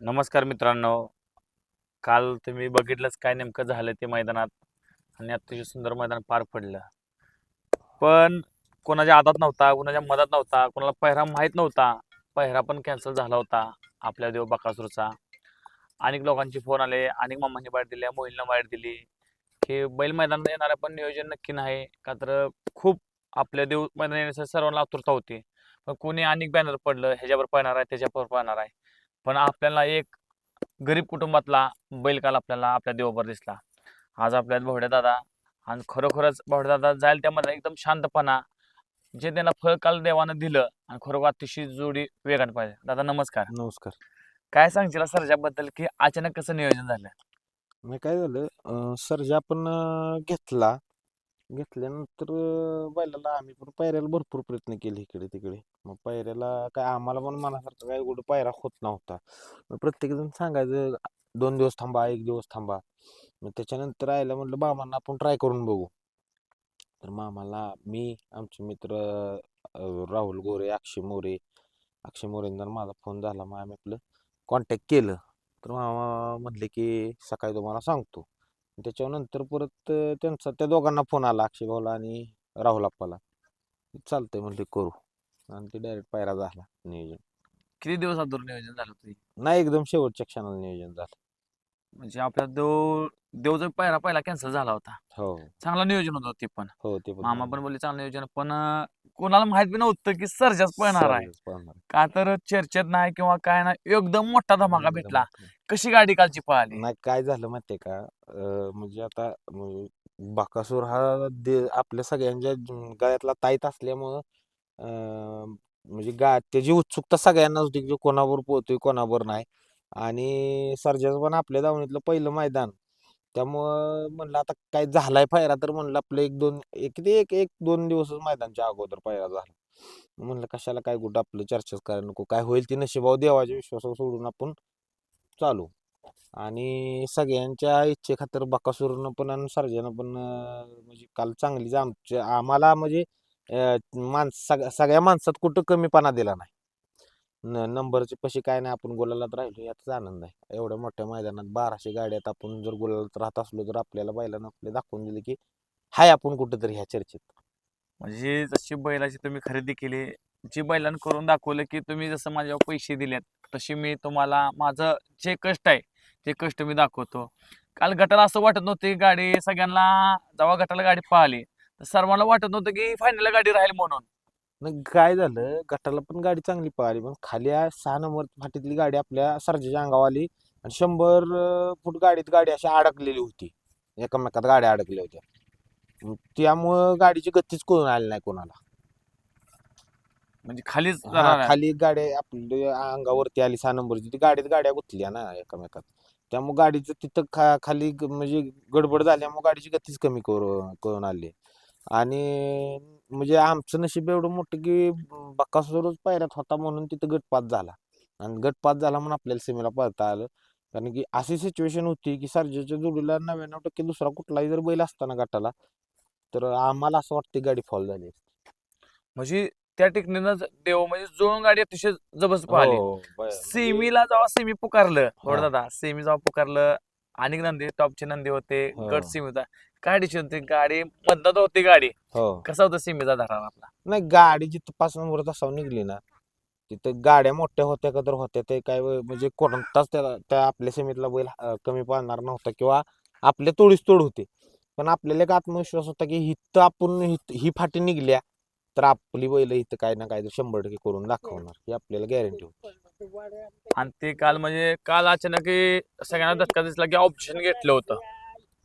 नमस्कार मित्रांनो. काल तुम्ही बघितलंच काय नेमकं झालं ते मैदानात आणि अतिशय सुंदर मैदान पार पडलं. पण कोणाच्या आदात नव्हता कोणाच्या मधात नव्हता कोणाला पहिरा माहीत नव्हता. पहिरा पण कॅन्सल झाला होता आपल्या देव बकासूरचा. अनेक लोकांचे फोन आले अनेक मामांनी बाहेर दिल्या मोहिलनं बाहेर दिली. हे बैल मैदान येणारं पण नियोजन नक्की नाही. का तर खूप आपल्या देव मैदान येण्यासाठी सर्वांना आतुरता होती. पण कोणी अनेक बॅनर पडलं ह्याच्यावर पळणार आहे त्याच्यावर पळणार आहे. पण आपल्याला एक गरीब कुटुंबातला बैल काल आपल्याला आपल्या देवावर दिसला. आज आपल्यात भावड्या दादा आणि खरोखरच भावड्या दादा जाईल त्यामध्ये एकदम शांतपणा जे त्यांना फळ काल देवानं दिलं आणि खरोखर अतिशय जोडी वेगाने पाहिजे दादा नमस्कार. नमस्कार. काय सांगशील सरजाबद्दल की अचानक कसं नियोजन झालं? नाही काय झालं? सर्जा आपण घेतला. घेतल्यानंतर अं, बैलाला आम्ही पण पायऱ्याला भरपूर प्रयत्न केले इकडे तिकडे मग पायऱ्याला काय आम्हाला पण मनासारखं काय कुठं पायरा होत नव्हता. मग प्रत्येक जण सांगायचं दोन दिवस थांबा एक दिवस थांबा. मग त्याच्यानंतर आयला म्हटलं मामांना आपण ट्राय करून बघू. तर मामाला मी आमचे मित्र अं, राहुल गोरे अक्षय मोरे अक्षय मोरेंना माझा फोन झाला. मग आम्ही आपलं कॉन्टॅक्ट केलं. तर मामा म्हटले की सकाळी तुम्हाला सांगतो. त्याच्यानंतर परत त्यांचा त्या दोघांना फोन आला अक्षय भाऊला आणि राहुल आप्पाला. चालतंय म्हणले करू. आणि ते डायरेक्ट पायरा झाला नियोजन. किती दिवस अगोदर नियोजन झालं होतं हे? नाही एकदम शेवटच्या क्षणाला नियोजन झालं. म्हणजे आपल्या देव देवचा पायरा पहिला कॅन्सल झाला होता. हो. चांगलं नियोजन होतं ते पण. हो ते पण मामा पण बोलले चांगलं नियोजन पण अं, कोणाला माहीत बी नव्हतं की सरजाच पळणार आहे. का तर चर्चेत नाही किंवा काय नाही एकदम मोठा धमाका भेटला. कशी गाडी कालची पळाली? नाही काय झालं माहितीये का? अं, म्हणजे आता म्हणजे बाकासूर हा दे आपल्या सगळ्यांच्या ज- गळ्यातला ताईत असल्यामुळं अं, म्हणजे गा त्याची उत्सुकता सगळ्यांनाच होती की कोणावर पोहतोय कोणावर नाही. आणि सर्जाचं पण आपल्या दावणीतलं पहिलं मैदान. त्यामुळं म्हणलं आता काय झालाय पायरा तर म्हणलं आपलं एक दोन एक किती एक एक दोन दिवसच मैदानच्या अगोदर पायरा झाला. म्हणलं कशाला काय कुठं आपलं चर्चाच करायला नको काय होईल ती नशिबाव देवाच्या विश्वासावर सोडून आपण चालू. आणि सगळ्यांच्या इच्छेखातर बकासूरनं पण आणि सर्जनं पण म्हणजे काल चांगलीच आमच्या आम्हाला म्हणजे अं, माणस सग- सगळ्या माणसात कुठं कमीपणा दिला नाही. न नंबरचे पशी काय नाही आपण गुलालात राहिलो याचाच आनंद आहे. एवढ्या मोठ्या मैदानात बाराशे गाड्यात आपण जर गुलालात राहत असलो तर आपल्याला बैलानं आपले दाखवून दिले की हाय आपण कुठेतरी ह्या चर्चेत. म्हणजे जशी बैलाची तुम्ही खरेदी केली जी बैलानं करून दाखवलं की तुम्ही जसं माझ्यावर पैसे दिलेत तशी मी तुम्हाला माझं जे कष्ट आहे ते कष्ट मी दाखवतो. काल गटाला असं वाटत नव्हतं की गाडी सगळ्यांना जेव्हा गटाला गाडी पाहिली तर सर्वांना वाटत नव्हतं की फायनल गाडी राहील म्हणून. मग काय झालं गटाला पण गाडी चांगली पळाली. पण खाली आ- सहा नंबर फाटीतली गाडी आपल्या सर्जाच्या अंगावर आली आणि शंभर अं, फूट गाडीत गाडी अशी अडकलेली होती. एकमेकात गाड्या अडकल्या होत्या. मग त्यामुळं गाडीची गतीच कळून आली नाही कोणाला. म्हणजे खालीच हा, खाली एक गाडी आपल्या अंगावरती आली सहा नंबरची. ती गाडीत गाड्या गुंतल्या ना एकमेकात. त्यामुळे गाडीचं तिथं खा खाली ग- म्हणजे गडबड झाल्यामुळे गाडीची गतीच कमी करू- करून आली. आणि म्हणजे आमचं नशीब एवढं मोठं की बक्कासोरच पायऱ्यात होता म्हणून तिथं गटपात झाला आणि गटपात झाला म्हणून आपल्याला सीमेला पळता आलं कारण की अशी सिच्युएशन होती की सर्जाच्या जोडीला नव्याण्णव टक्के दुसरा कुठलाही जर बैल असताना गटाला तर आम्हाला असं वाटतं गाडी फॉल झाली. म्हणजे त्या टेक्निकनं देव म्हणजे जुळून गाडी अतिशय जबरदस्त पाहिली हो, ब- म्हणजे- सेमीला जेव्हा सेमी पुकारलं हा. दादा सेमी जेव्हा पुकारलं अनेक नंदी टॉपचे नंदी होते. गट सेमी होता डिसिजन होती गाडी मधनात होती गाडी. हो. कसा होता सेमीचा धरार आपला? नाही गाडी जिथं पाच नंबर तासावर निघली ना तिथं गाड्या मोठ्या होत्या का तर होत्या ते काय व- म्हणजे कोणताच त्याला त्या आपल्या सीमेतला बैल अं, कमी पाळणार नव्हता किंवा आपल्या तोडीस तोड होते. पण आपल्याला एक आत्मविश्वास होता की हिथं आपण हित- ही फाटी निघल्या तर आपली बैल इथं काय ना काय तर शंभर टक्के करून दाखवणार ही आपल्याला गॅरंटी होती. आणि ते काल म्हणजे काल अचानक हे सगळ्यांना धक्का दिसला की ऑप्शन घेतलं होतं.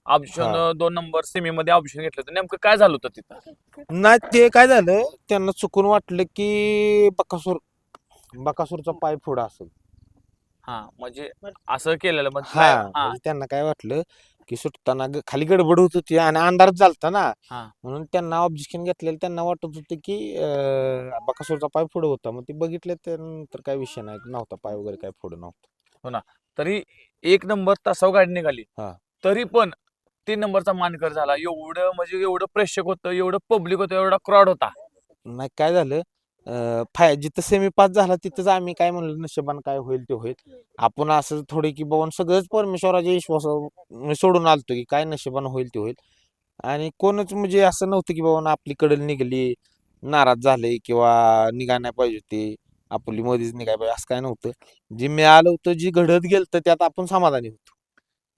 ऑप्शन हा. दोन नंबर सेमी मध्ये ऑप्शन घेतलं होतं. नेमकं काय झालं होतं तिथं? नाही ते काय झालं त्यांना चुकून वाटलं की बकासूर बकासूरचा पाय पुढं असेल. हा म्हणजे असं केलेलं मग हा हा. म्हणजे त्यांना काय वाटलं की सुटताना ग- खाली गडबड होत होती आणि अंधारच झालता ना. हा. म्हणून त्यांना ऑब्जेक्शन घेतलेलं त्यांना वाटत होतं की अं, बकासूरचा पाय पुढे होता. मग ते बघितले त्यानंतर काय विषय नाही नव्हता पाय वगैरे काय पुढे नव्हता. तरी एक नंबर तासावर गाडी निघाली. हा. तरी पण तीन नंबरचा मानकर झाला. एवढं म्हणजे एवढं प्रेक्षक होतं एवढं पब्लिक होतं एवढा क्रॉड होता. नाही काय झालं? अं, फाय जिथं सेमी पास झाला तिथंच आम्ही काय म्हणलं नशिबान काय होईल ते होईल. आपण असं थोडे की बाबा सगळंच परमेश्वराच्या विश्वासावर सोडून आलतो की काय नशिबान होईल ते होईल. आणि कोणच म्हणजे असं नव्हतं की बाबा आपली कडल निघली नाराज झाले किंवा निघा नाही पाहिजे होती आपली मध्येच निघाय पाहिजे असं काय नव्हतं. जे मिळालं होतं जी घडत गेलं तर त्यात आपण समाधानी होतो.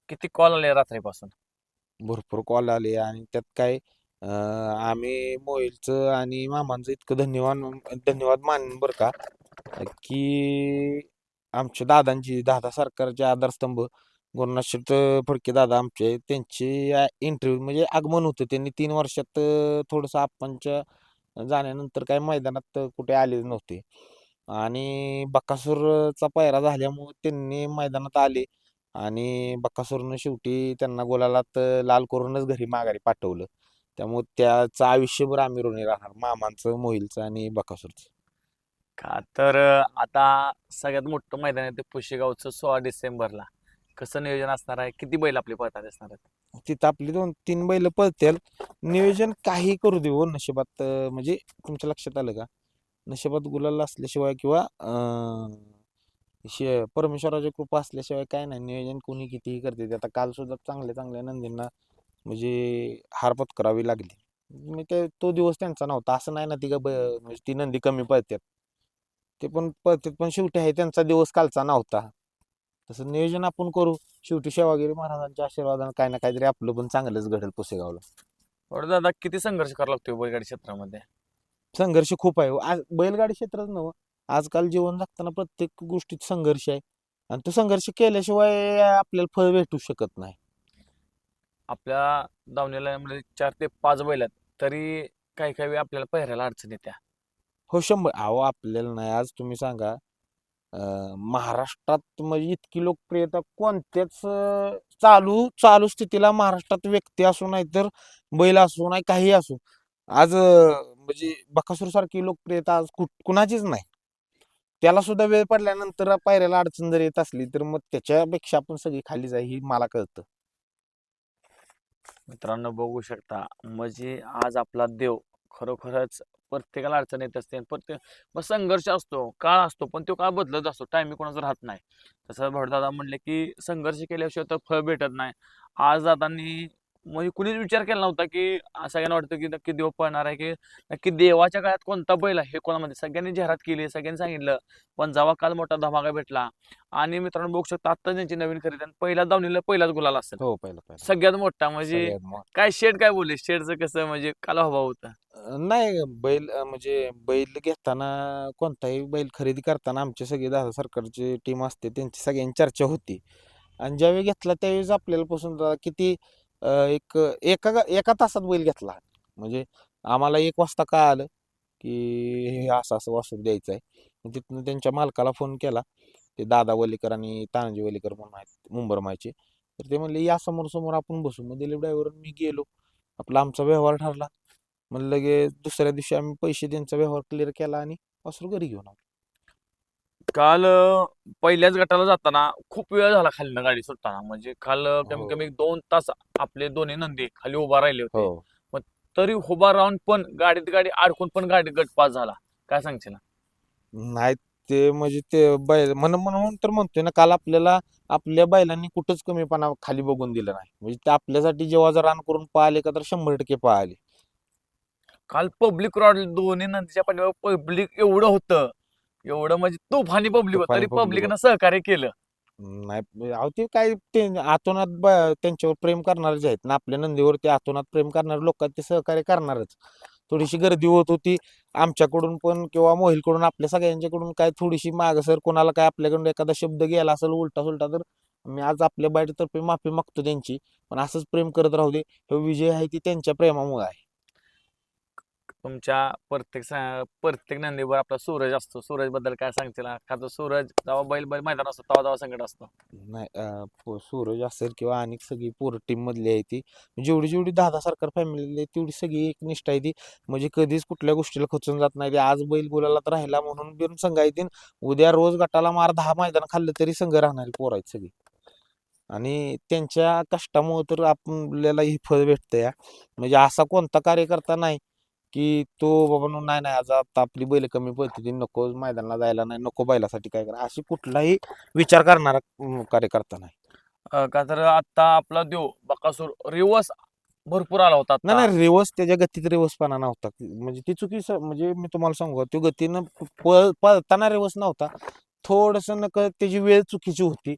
किती कॉल आले रात्रीपासून? भरपूर कॉल आले आणि त्यात काय अं, आम्ही मोहिलचं आणि मामांचं इतकं धन्यवाद धन्यवाद मानेन बरं का की आमच्या दादांची दादा सरकारचे आधारस्तंभ गुरुनाथ फडके दादा आमचे त्यांचे इंटरव्ह्यू म्हणजे आगमन होतं त्यांनी तीन वर्षात अं, थोडंसं आपणच्या जाण्यानंतर काय मैदानात कुठे आले नव्हते. आणि बकासूरचा पायरा झाल्यामुळे त्यांनी मैदानात आले. आणि बकासूरनं शेवटी त्यांना गोलालात लाल करूनच घरी माघारी पाठवलं. त्यामुळे त्याचं आयुष्यभर आम्ही ऋणी राहणार. मामांचं मोहिलचं आणि बकासूरचं का? तर आता सगळ्यात मोठं मैदान आहे ते पुशेगावचं सोळा डिसेंबरला. कसं नियोजन असणार आहे? किती बैल आपले पळतात असणार आहेत? तिथं आपली दोन तीन बैल पळतील. नियोजन काही करू देऊ नशिबात अं, म्हणजे तुमच्या लक्षात आलं का? नशिबात गुलाल असल्याशिवाय किंवा अं, शे परमेश्वराची कृपा असल्याशिवाय काय नाही. नियोजन कोणी कितीही करते आता काल सुद्धा चांगल्या चांगल्या नंदींना म्हणजे हार पत्करावी लागली. मग ते तो दिवस त्यांचा नव्हता. असं नाही ना ती का ब- म्हणजे ती नंदी कमी पळतात ते पण पळतात पण शेवटी आहे त्यांचा दिवस कालचा नव्हता. तसं नियोजन आपण करू. शेवटी सेवागिरी महाराजांच्या आशीर्वादाने काय ना काहीतरी आपलं पण चांगलंच घडेल पुसेगावला. बरं दादा किती संघर्ष करावा लागतो बैलगाडी क्षेत्रामध्ये? संघर्ष खूप आहे. आज बैलगाडी क्षेत्रात नव्ह आजकाल जीवन जगताना प्रत्येक गोष्टीत संघर्ष आहे. आणि तो संघर्ष केल्याशिवाय आपल्याला फळ भेटू शकत नाही. आपल्या दावणीला म्हणजे चार ते पाच बैल आहेत तरी काही काही वेळी आपल्याला पहिऱ्याला अडचण येत्या. हो शंभर. अहो आपल्याला नाही. आज तुम्ही सांगा अं, महाराष्ट्रात म्हणजे इतकी लोकप्रियता कोणत्याच अं, चालू चालू स्थितीला महाराष्ट्रात व्यक्ती असो नाही तर बैल असो नाही काही असो. आज अं, म्हणजे बकासूर सारखी लोकप्रियता आज कुठ कुणाचीच नाही. त्याला सुद्धा वेळ पडल्यानंतर पायऱ्याला अडचण जर येत असली तर मग त्याच्यापेक्षा आपण सगळी खाली जाई ही मला कळतं. मित्रांनो बघू शकता. म्हणजे आज आपला देव खरोखरच प्रत्येकाला अडचण येत असते आणि प्रत्येक मग संघर्ष असतो काळ असतो पण तो काळ बदलत असतो. टायमिंग कोणाचा राहत नाही. तसं भटदादा म्हणले की संघर्ष केल्याशिवाय तर फळ भेटत नाही. आज दादांनी म्हणजे कुणीच विचार केला नव्हता की सगळ्यांना वाटतं की नक्की देव पळणार आहे की नक्की देवाच्या काळात कोणता बैल आहे हे कोणामध्ये? सगळ्यांनी जाहिरात केली सगळ्यांनी सांगितलं पण जेव्हा काल मोठा धमाका भेटला आणि मित्रांनो बघू शकता आता त्यांची नवीन खरेदी आणि पहिल्या दावणीला पहिलाच गुलाल असेल. हो पहिलं पहिलं. सगळ्यात मोठा म्हणजे. काय शेड काय बोलले? शेडचं कसं म्हणजे काल हवा होता. नाही बैल म्हणजे बैल घेताना कोणताही बैल खरेदी करताना आमचे सगळे दादा सरकारची टीम असते त्यांची सगळ्यांची चर्चा होती. आणि ज्यावेळी घेतला त्यावेळेस आपल्याला झाला किती एक एका एका तासात बैल घेतला. म्हणजे आम्हाला एक वाजता काय आलं की हे असं असं वासूक द्यायचं आहे. तिथनं त्यांच्या मालकाला फोन केला. ते दादा वलीकर आणि तानाजी वलीकर म्हणून आहेत मुंबरमायचे तर ते म्हणले या समोर समोर आपण बसू. मग दिलीप ड्रायव्हर मी गेलो. आपला आमचा व्यवहार ठरला. मग लगे दुसऱ्या दिवशी आम्ही पैसे त्यांचा व्यवहार क्लिअर केला आणि वासरू घरी घेऊन आलो. काल पहिल्याच गटाला जाताना खूप वेळ झाला खाली गाडी सुटताना म्हणजे काल अं, कमीत हो. कमी एक दोन तास आपले दोन्ही नंदी खाली उभा राहिले होते. हो. तरी उभा राहून पण गाडीत गाडी अडकून पण गाडी गट पास झाला. काय सांगशील? नाही ते म्हणजे ते बैल म्हण म्हणून तर म्हणतोय ना काल आपल्याला आपल्या बैलांनी कुठंच कमीपणा खाली बघून दिलं नाही. म्हणजे ते आपल्यासाठी जेव्हा जर रान करून पळाले का तर शंभर टक्के पळाले काल पब्लिक रॉड दोन्ही नंदीच्या पाठीमागे पब्लिक एवढं होतं. एवढं म्हणजे तुफानी पब्लिक तुफानी तरी public पब्लिकनं सहकार्य केलं. नाही अहो ते काय ते आतोनात ब- त्यांच्यावर प्रेम करणारेच आहेत ना. आपल्या नंदीवर ते आतोनात प्रेम करणारे लोक ते सहकार्य करणारच. थोडीशी गर्दी होत होती. आमच्याकडून पण किंवा मोहिलकडून आपल्या सगळ्यांच्याकडून काय थोडीशी मागसर कोणाला काय आपल्याकडून एखादा शब्द गेला असेल उलटा सुलटा तर मी आज आपल्या बाईटतर्फे माफी मागतो त्यांची. पण असंच प्रेम करत राहू दे. हे विजय आहे ती त्यांच्या प्रेमामुळे आहे. तुमच्या प्रत्येक प्रत्येक नंदीवर आपला सूरज असतो. सूरजबद्दल काय सांगतील का तर सूरज जेव्हा बैल बैल मैदान असतो तेव्हा तेव्हा संकट असतो? नाही अं, सूरज असेल किंवा अनेक सगळी पोर टीम मधली आहे ती. जेवढी जेवढी दादा सरकार फॅमिली तेवढी सगळी एक निष्ठा आहे ती. म्हणजे कधीच कुठल्या गोष्टीला खचून जात नाही आज बैल बोलायला तर राहिला म्हणून बिरून संघ आहे ती उद्या रोज गटाला मार दहा मैदान खाल्लं तरी संघ राहणारी पोरं आहेत सगळी. आणि त्यांच्या कष्टामुळे तर आपल्याला हे फळ भेटतं या म्हणजे असा कोणता कार्यकर्ता नाही. की तो बाबा नो नाही नाही आज आता आपली बैल कमी पडते ती नको मैदानाला जायला नाही नको बैलासाठी काय करा. अशी कुठलाही विचार करणारा अं, कार्यकर्ता नाही. अ, का तर आता आपला देव बकासूर रिवर्स भरपूर आला होता नाही आता. नाही रिवर्स त्याच्या गतीत रिवर्सपणा नव्हता. म्हणजे ती चुकी म्हणजे मी तुम्हाला सांगू का, तो गतीनं पळ- पळताना रिवर्स नव्हता. थोडस नक त्याची वेळ चुकीची होती.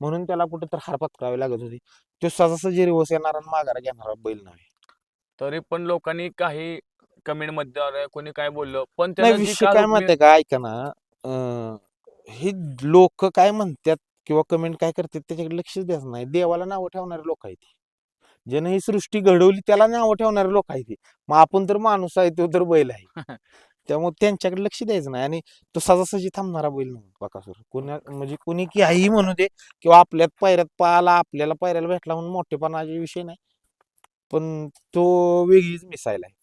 म्हणून त्याला कुठे तर हार पत्करावी लागत होती. तो सहजासहजी रिवर्स येणारा आणि माघारा घेणारा बैल नाही तरी पण लोकांनी काही कमेंटमध्ये कोणी काय बोललं पण नाही जी विषय काल काय मी- माहितीये का? ऐका ना अं, हे लोक काय म्हणतात किंवा कमेंट काय करतात त्याच्याकडे लक्षच द्यायचं नाही. देवाला नावं ठेवणारे लोक आहेत ज्यानं ही सृष्टी घडवली त्याला नावं ठेवणारे लोक आहेत मग आपण तर माणूस आहे तो तर बैल आहे. त्यामुळे त्यांच्याकडे लक्ष द्यायचं नाही. आणि तो सहजासहजी थांबणारा बैल नाही बकासूर कोणा म्हणजे कोणी काही म्हणू दे किंवा आपल्यात पायऱ्यात पाला आपल्याला पायऱ्याला भेटला म्हणून मोठेपणाचे विषय नाही. पण तो वेगळीच मिसाईल आहे.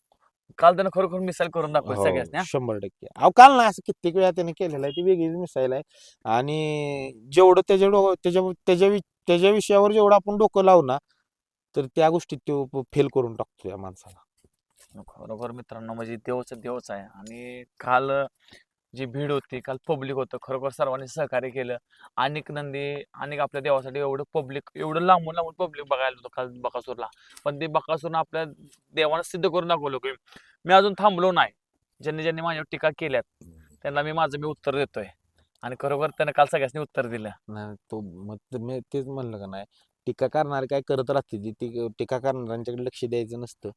काल त्यानं खरोखर मिसाईल करून दाखवलं हो, सगळ्याच ना शंभर टक्के. अहो काल नाही असं कित्येक वेळा त्याने केलेलं आहे ती वेगळीच मिसाईल आहे. आणि जेवढं त्याच्या डो- त्याच्या त्याच्या वि- त्याच्या विषयावर जेवढं आपण डोकं लावू ना तर त्या गोष्टीत तो फेल करून टाकतो या माणसाला. खरोखर मित्रांनो म्हणजे देवच देवच आहे. आणि काल जी भीड होती काल पब्लिक होतं खरोखर सर्वांनी सहकार्य केलं. अनेक नंदी अनेक आपल्या देवासाठी एवढं पब्लिक एवढं लांबून लांबून पब्लिक बघायला होतं काल बकासूरला. पण ते बकासूरनं आपल्या देवानं सिद्ध करून दाखवलं की मी अजून थांबलो नाही. ज्यांनी ज्यांनी माझ्यावर टीका केल्यात त्यांना मी माझं मी उत्तर देतोय. आणि खरोखर त्यानं काल सगळ्यांनी उत्तर दिलं. नाही तो मग मी तेच म्हणलं का नाही टीका करणारे काय करत राहते ती टी- टीका करणाऱ्यांच्याकडे लक्ष द्यायचं नसतं.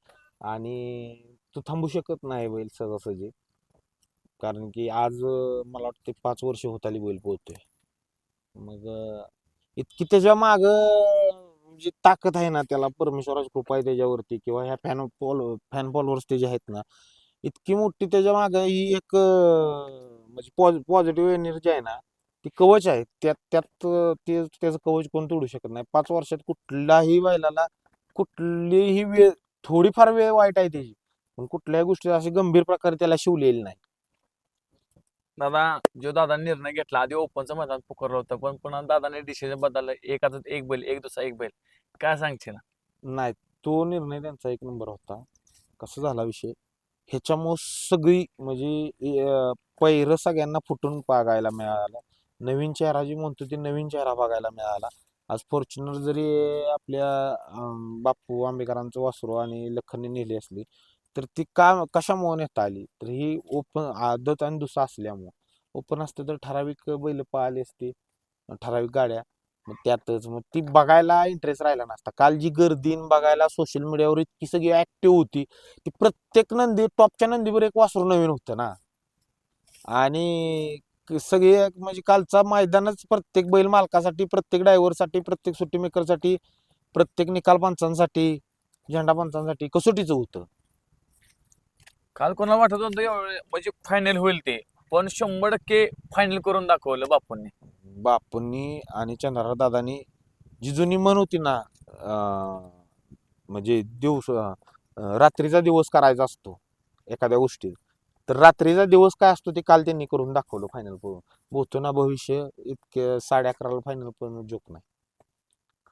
आणि तू थांबू शकत नाही बैल सहजासहजी कारण की आज मला वाटते पाच वर्ष होत आली बैल पोहतोय मग इतकी त्याच्या माग जी म्हणजे ताकद आहे ना त्याला परमेश्वराची कृपा आहे त्याच्यावरती किंवा ह्या फॅन फॉलो फॅन फॉलोअर्स त्याचे आहेत ना इतकी मोठी त्याच्या माग ही एक म्हणजे पॉझि पॉझिटिव्ह एनर्जी आहे ना ती कवच आहे. त्यात त्यात ते त्याचं कवच कोण तोडू शकत नाही. पाच वर्षात कुठल्याही बैलाला कुठलीही वेळ थोडीफार वेळ वाईट आहे त्याची. पण कुठल्याही गोष्टी अशी गंभीर प्रकारे त्याला शिवलेली नाही. दादा जो दादा निर्णय घेतला आधी ओपनचं मैदान पुकारलं होतं पण पुन्हा दादाने डिसिजन बदललं. एकाच एक बैल एक दुसरा एक बैल. काय सांगशील नाही तो निर्णय त्यांचा एक नंबर होता. कसा झाला विषय? ह्याच्यामुळं सगळी म्हणजे पैर सगळ्यांना फुटून बघायला मिळाला. नवीन चेहरा जी म्हणतो ती नवीन चेहरा बघायला मिळाला. आज फॉर्च्युनर जरी आपल्या बापू आंबेकरांचं वासरू आणि लखनने नेली असली तर ती का कशामुळे नेता आली? तर ही ओपन आदत आणि दुसरा असल्यामुळं. ओपन असतं तर ठराविक बैल पळाली असती ठराविक गाड्या. मग त्यातच मग ती बघायला इंटरेस्ट राहिला नसता. काल जी गर्दी बघायला सोशल मीडियावर इतकी सगळी ऍक्टिव्ह होती ती प्रत्येक नंदी टॉपच्या नंदीवर एक वासरू नवीन होतं ना. आणि सगळी सगळे म्हणजे कालचा मैदानच प्रत्येक बैल मालकासाठी प्रत्येक ड्रायव्हरसाठी प्रत्येक सुट्टी मेकरसाठी प्रत्येक निकाल पंचांसाठी झेंडा पंचांसाठी कसोटीचं होतं. काल कोणाला वाटत होतं एवढं म्हणजे फायनल होईल ते पण शंभर टक्के फायनल करून दाखवलं बापूंनी. बापूंनी आणि चंद्रराव दादानी जी जुनी म्हण होती ना अं, म्हणजे दिवस अं, रात्रीचा दिवस करायचा असतो एखाद्या गोष्टीत तर रात्रीचा दिवस काय असतो ते काल त्यांनी करून दाखवलं फायनल करून. बोलतो ना भविष्य इतके साडे अकराला फायनल पण जोक नाही.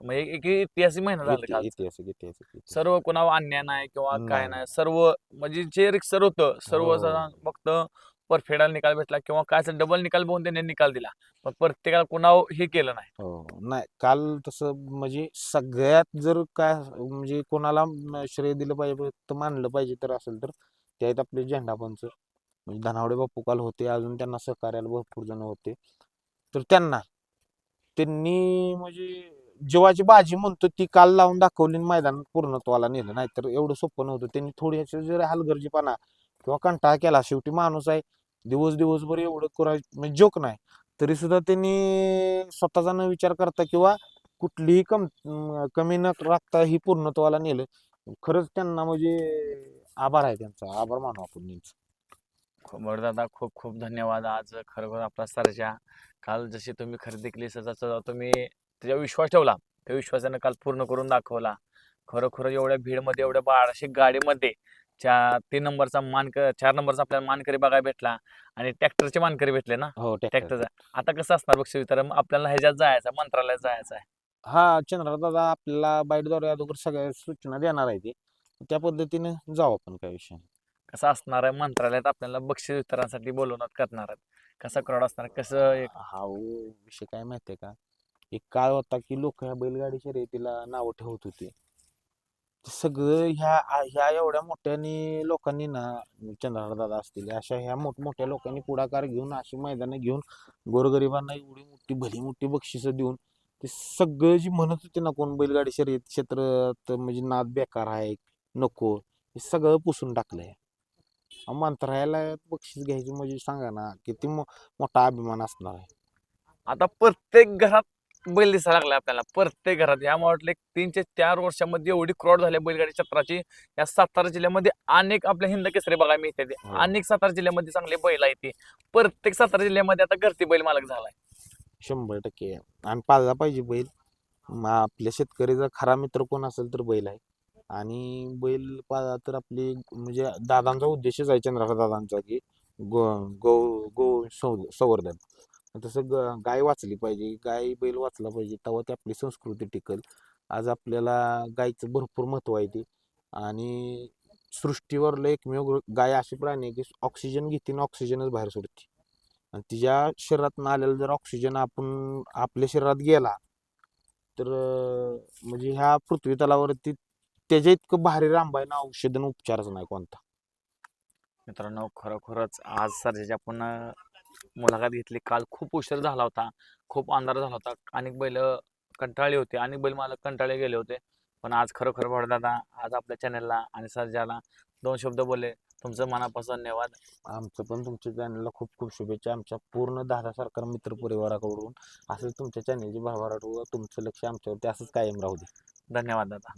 म्हणजे एक इतिहासी महिना झाला काल ऐतिहासिक ऐतिहासिक ऐतिहासिक. सर्व कोणावर अन्याय नाही किंवा काय नाही. नाही. सर्व म्हणजे जे रिक्सर होतं सर्व हो. जण फक्त परफेक्ट निकाल भेटला किंवा काय डबल निकाल बघून त्यांनी निकाल दिला. पण प्रत्येकाला कोणावर हे केलं नाही. हो नाही काल तसं म्हणजे सगळ्यात जर काय म्हणजे कोणाला म- श्रेय दिलं पाहिजे तर मानलं पाहिजे तर असेल तर ते आहेत आपले झेंडा पंच. म्हणजे धनावडे बापू काल होते अजून त्यांना सहकार्याला भरपूर जण होते. तर त्यांना त्यांनी म्हणजे जीवाची बाजी म्हणतो ती काल लावून दाखवली आणि मैदान पूर्णत्वाला नेलं. नाहीतर एवढं सोपं नव्हतं. त्यांनी थोडी ह्याची जर हलगर्जीपणा किंवा कंटाळा केला. शेवटी माणूस आहे. दिवस दिवसभर एवढं कुरा म्हणजे जोक नाही. तरी सुद्धा त्यांनी स्वतःचा न विचार करता किंवा कुठलीही कम कमी न राखता ही पूर्णत्वाला नेलं. खरंच त्यांना म्हणजे आभार आहे त्यांचा. आभार मानू आपण त्यांचा बरं दादा खूप खूप धन्यवाद. आज खरोखर आपला सरजा. काल जशी तुम्ही खरेदी केली तसा तुम्ही त्याच्यावर विश्वास ठेवला. त्या विश्वासानं काल पूर्ण करून दाखवला. खरोखर एवढ्या भीडमध्ये एवढ्या बाराशे गाडीमध्ये चा तीन नंबरचा मानक चार नंबरचा आपल्याला मानकरी बघायला भेटला आणि ट्रॅक्टरचे मानकरी भेटले ना? हो ट्रॅक्टर. ट्रॅक्टरचा. आता कसं असणार बघ तर आपल्याला ह्याच्यात जायचं मंत्रालयात जायचं आहे. हा चंद्रा दादा आपल्याला बाईटद्वारे अगोदर सगळ्या सूचना देणार आहे ते. त्या पद्धतीने जाऊ आपण काय विषय. कसं असणार आहे? मंत्रालयात आपल्याला बक्षीस वितरणासाठी बोलवण्यात करणार आहेत. कसा क्रॉड असणार? कसं एक हा हो, विषय काय माहितीये का? एक काळ होता की लोक ह्या बैलगाडी शर्यतीला नावं ठेवत होते. ते सगळं ह्या ह्या एवढ्या मोठ्यानी लोकांनी ना चंद्रहार दादा असतील अशा ह्या मोठमोठ्या लोकांनी पुढाकार घेऊन अशी मैदानं घेऊन गोरगरिबांना एवढी मोठी भली मोठी बक्षिसं देऊन ते सगळं जी म्हणत होते ना कोण बैलगाडी शर्यत क्षेत्रात म्हणजे नाद बेकार आहे नको हे सगळं पुसून टाकलंय. मंत्रालयाला बक्षीस घ्यायची म्हणजे सांगा ना किती मो- मोठा अभिमान असणार आहे. आता प्रत्येक घरात बैल दिसायला लागला आपल्याला. प्रत्येक घरात. या वाटलं एक तीन ते चार वर्षामध्ये एवढी क्रॉड झाली बैलगाडी क्षेत्राची. या सातारा जिल्ह्यामध्ये अनेक आपल्या हिंद केसरी बघायला मिळते. हो. अनेक सातारा जिल्ह्यामध्ये चांगले बैल आहेत ते. प्रत्येक सातारा जिल्ह्यामध्ये आता घरती बैल मालक झालाय. शंभर टक्के. आणि पाळला पाहिजे बैल. आपल्या शेतकरीचा खरा मित्र कोण असेल तर बैल आहे. आणि बैल पाळला तर आपली म्हणजे दादांचा उद्देशच आहे चंद्रकांत दादांचा की गो गो गो संव- संवर्धन. तसं ग गाय वाचली पाहिजे गाय बैल वाचला पाहिजे तेव्हा ती आपली संस्कृती टिकल. आज आपल्याला गायचं भरपूर महत्त्व आहे ते. आणि सृष्टीवरलं एकमेव गाय अशी प्राणी आहे की ऑक्सिजन घेते ऑक्सिजनच बाहेर सोडते. आणि तिच्या शरीरात आलेला जर ऑक्सिजन आपण आपल्या शरीरात गेला तर म्हणजे ह्या पृथ्वी तलावरती त्याच्या इतकं भारी रामबाईनं ना औषधन उपचारच नाही कोणता. मित्रांनो खरोखरच आज सरजेची आपण मुलाखत घेतली. काल खूप उशीर झाला होता. खूप अंधार झाला होता. अनेक बैल कंटाळले होते अनेक बैल मला कंटाळले गेले होते. पण आज खरोखर दादा आज आपल्या चॅनलला आणि सर्जाला दोन शब्द बोलले. तुमचं मनापासून धन्यवाद. आमचं पण तुमच्या चॅनलला खूप खूप शुभेच्छा. आमच्या पूर्ण दादा सरकार मित्र परिवाराकडून असंच तुमच्या चॅनलची भरभराट व तुमचं लक्ष आमच्यावरती असंच कायम राहू दे. धन्यवाद दादा.